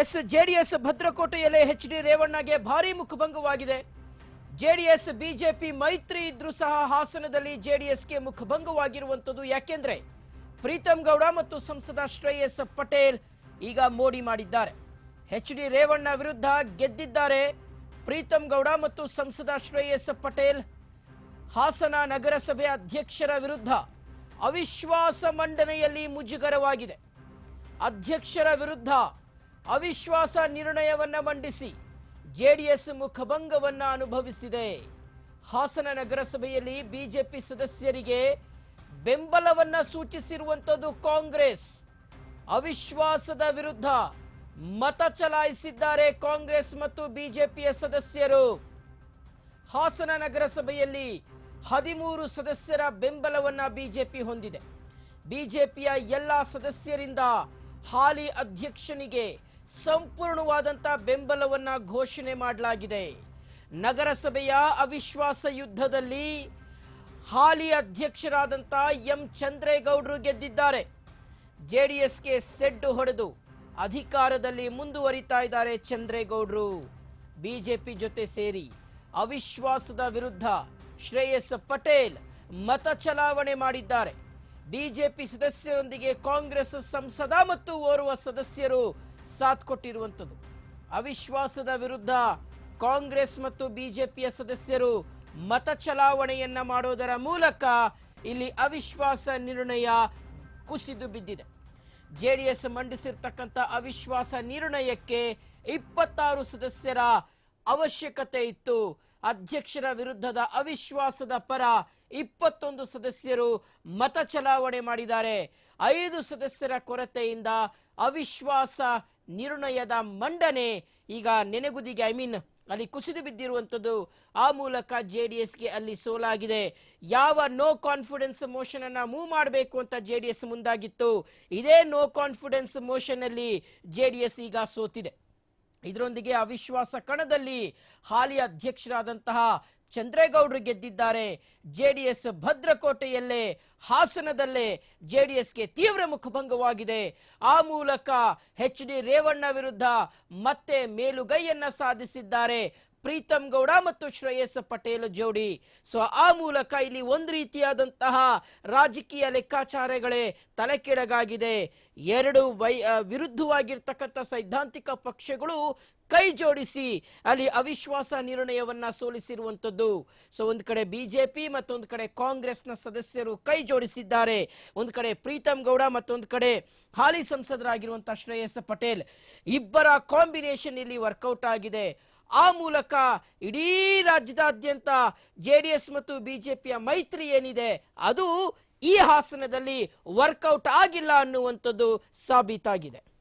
S JDS ಭದ್ರಕೋಟೆಯಲ್ಲಿ H D ರೇವಣ್ಣಗೆ ಭಾರಿ ಮುಖಭಂಗವಾಗಿದೆ. ಜೆಡಿಎಸ್, ಬಿಜೆಪಿ, ಮೈತ್ರಿ ಇದ್ರೂ ಸಹ ಹಾಸನದಲ್ಲಿ ಜೆಡಿಎಸ್ಗೆ ಮುಖಭಂಗವಾಗಿರುವಂಥದ್ದು ಯಾಕೆಂದ್ರೆ ಪ್ರೀತಮ್ ಗೌಡ ಮತ್ತು ಸಂಸದ ಶ್ರೇಯಸ್ ಪಟೇಲ್ ಈಗ ಮೋಡಿ ಮಾಡಿದ್ದಾರೆ. ಎಚ್ ಡಿ ರೇವಣ್ಣ ವಿರುದ್ಧ ಗೆದ್ದಿದ್ದಾರೆ ಪ್ರೀತಮ್ ಗೌಡ ಮತ್ತು ಸಂಸದ ಶ್ರೇಯಸ್ ಪಟೇಲ್. ಹಾಸನ ನಗರಸಭೆ ಅಧ್ಯಕ್ಷರ ವಿರುದ್ಧ ಅವಿಶ್ವಾಸ ಮಂಡನೆಯಲ್ಲಿ ಮುಜುಗರವಾಗಿದೆ. ಅಧ್ಯಕ್ಷರ ವಿರುದ್ಧ ಅವಿಶ್ವಾಸ ನಿರ್ಣಯವನ್ನ ಮಂಡಿಸಿ ಜೆಡಿಎಸ್ ಮುಖಭಂಗವನ್ನು ಅನುಭವಿಸಿದೆ. ಹಾಸನ ನಗರಸಭೆಯಲ್ಲಿ ಬಿಜೆಪಿ ಸದಸ್ಯರಿಗೆ ಬೆಂಬಲವನ್ನ ಸೂಚಿಸಿರುವಂಥದ್ದು ಕಾಂಗ್ರೆಸ್. ಅವಿಶ್ವಾಸದ ವಿರುದ್ಧ ಮತ ಚಲಾಯಿಸಿದ್ದಾರೆ ಕಾಂಗ್ರೆಸ್ ಮತ್ತು ಬಿಜೆಪಿಯ ಸದಸ್ಯರು. ಹಾಸನ ನಗರಸಭೆಯಲ್ಲಿ ಹದಿಮೂರು ಸದಸ್ಯರ ಬೆಂಬಲವನ್ನ ಬಿಜೆಪಿ ಹೊಂದಿದೆ. ಬಿಜೆಪಿಯ ಎಲ್ಲ ಸದಸ್ಯರಿಂದ ಹಾಲಿ ಅಧ್ಯಕ್ಷನಿಗೆ ಸಂಪೂರ್ಣವಾದಂತ ಬೆಂಬಲವನ್ನ ಘೋಷಣೆ ಮಾಡಲಾಗಿದೆ. ನಗರಸಭೆಯ ಅವಿಶ್ವಾಸ ಯುದ್ಧದಲ್ಲಿ ಹಾಲಿ ಅಧ್ಯಕ್ಷರಾದಂಥ ಎಂ. ಚಂದ್ರೇಗೌಡರು ಗೆದ್ದಿದ್ದಾರೆ. ಜೆಡಿಎಸ್ಗೆ ಸೆಡ್ಡು ಹೊಡೆದು ಅಧಿಕಾರದಲ್ಲಿ ಮುಂದುವರಿತಾ ಇದ್ದಾರೆ ಚಂದ್ರೇಗೌಡರು. ಬಿಜೆಪಿ ಜೊತೆ ಸೇರಿ ಅವಿಶ್ವಾಸದ ವಿರುದ್ಧ ಶ್ರೇಯಸ್ ಪಟೇಲ್ ಮತ ಚಲಾವಣೆ ಮಾಡಿದ್ದಾರೆ. ಬಿಜೆಪಿ ಸದಸ್ಯರೊಂದಿಗೆ ಕಾಂಗ್ರೆಸ್ ಸಂಸದ ಮತ್ತು ಓರ್ವ ಸದಸ್ಯರು ಸಾಥ್ ಕೊಟ್ಟಿರುವಂಥದ್ದು. ಅವಿಶ್ವಾಸದ ವಿರುದ್ಧ ಕಾಂಗ್ರೆಸ್ ಮತ್ತು ಬಿಜೆಪಿಯ ಸದಸ್ಯರು ಮತ ಚಲಾವಣೆಯನ್ನ ಮಾಡೋದರ ಮೂಲಕ ಇಲ್ಲಿ ಅವಿಶ್ವಾಸ ನಿರ್ಣಯ ಕುಸಿದು ಬಿದ್ದಿದೆ. ಜೆಡಿಎಸ್ ಮಂಡಿಸಿರ್ತಕ್ಕಂಥ ಅವಿಶ್ವಾಸ ನಿರ್ಣಯಕ್ಕೆ ಇಪ್ಪತ್ತಾರು ಸದಸ್ಯರ ಅವಶ್ಯಕತೆ ಇತ್ತು. ಅಧ್ಯಕ್ಷರ ವಿರುದ್ಧದ ಅವಿಶ್ವಾಸದ ಪರ ಇಪ್ಪತ್ತೊಂದು ಸದಸ್ಯರು ಮತ ಚಲಾವಣೆ ಮಾಡಿದ್ದಾರೆ. ಐದು ಸದಸ್ಯರ ಕೊರತೆಯಿಂದ ಅವಿಶ್ವಾಸ ನಿರ್ಣಯದ ಮಂಡನೆ. ಈಗ ನೆನೆಗುದಿಗೆ ಐ ಮೀನ್ ಅಲ್ಲಿ ಕುಸಿದು ಬಿದ್ದಿರುವಂಥದ್ದು ಆ ಮೂಲಕ ಜೆ ಡಿ ಎಸ್ಗೆ ಅಲ್ಲಿ ಸೋಲಾಗಿದೆ. ಯಾವ ನೋ ಕಾನ್ಫಿಡೆನ್ಸ್ ಮೋಷನ್ ಅನ್ನ ಮೂವ್ ಮಾಡಬೇಕು ಅಂತ ಜೆ ಡಿ ಎಸ್ ಮುಂದಾಗಿತ್ತು. ಇದೇ ನೋ ಕಾನ್ಫಿಡೆನ್ಸ್ ಮೋಷನ್ ಅಲ್ಲಿ ಜೆ ಡಿ ಎಸ್ ಈಗ ಸೋತಿದೆ. ಇದರೊಂದಿಗೆ ಅವಿಶ್ವಾಸ ಕಣದಲ್ಲಿ ಹಾಲಿ ಅಧ್ಯಕ್ಷರಾದಂತಹ ಚಂದ್ರೇಗೌಡರು ಗೆದ್ದಿದ್ದಾರೆ. ಜೆಡಿಎಸ್ ಭದ್ರಕೋಟೆಯಲ್ಲೇ, ಹಾಸನದಲ್ಲೇ ಜೆಡಿಎಸ್ಗೆ ತೀವ್ರ ಮುಖಭಂಗವಾಗಿದೆ. ಆ ಮೂಲಕ ಎಚ್ ಡಿ ರೇವಣ್ಣ ವಿರುದ್ಧ ಮತ್ತೆ ಮೇಲುಗೈಯನ್ನ ಸಾಧಿಸಿದ್ದಾರೆ. ಪ್ರೀತಮ್ ಗೌಡ ಮತ್ತು ಶ್ರೇಯಸ್ ಪಟೇಲ್ ಜೋಡಿ. ಸೊ ಆ ಮೂಲಕ ಇಲ್ಲಿ ಒಂದು ರೀತಿಯಾದಂತಹ ರಾಜಕೀಯ ಲೆಕ್ಕಾಚಾರಗಳೇ ತಲೆಕೆಡಗಾಗಿದೆ ಎರಡು ವೈ ವಿರುದ್ಧವಾಗಿರ್ತಕ್ಕಂಥ ಸೈದ್ಧಾಂತಿಕ ಪಕ್ಷಗಳು ಕೈ ಜೋಡಿಸಿ ಅಲ್ಲಿ ಅವಿಶ್ವಾಸ ನಿರ್ಣಯವನ್ನ ಸೋಲಿಸಿರುವಂತದ್ದು ಸೊ ಒಂದು ಕಡೆ ಬಿಜೆಪಿ ಮತ್ತೊಂದು ಕಡೆ ಕಾಂಗ್ರೆಸ್ನ ಸದಸ್ಯರು ಕೈ ಜೋಡಿಸಿದ್ದಾರೆ. ಒಂದು ಕಡೆ ಪ್ರೀತಮ್ ಗೌಡ ಮತ್ತೊಂದು ಕಡೆ ಹಾಲಿ ಸಂಸದರಾಗಿರುವಂತಹ ಶ್ರೇಯಸ್ ಪಟೇಲ್. ಇಬ್ಬರ ಕಾಂಬಿನೇಷನ್ ಇಲ್ಲಿ ವರ್ಕೌಟ್ ಆಗಿದೆ. ಆ ಮೂಲಕ ಇಡೀ ರಾಜ್ಯದಾದ್ಯಂತ ಜೆ ಡಿ ಎಸ್ ಮತ್ತು ಬಿಜೆಪಿಯ ಮೈತ್ರಿ ಏನಿದೆ, ಅದು ಈ ಹಾಸನದಲ್ಲಿ ವರ್ಕೌಟ್ ಆಗಿಲ್ಲ ಅನ್ನುವಂಥದ್ದು ಸಾಬೀತಾಗಿದೆ.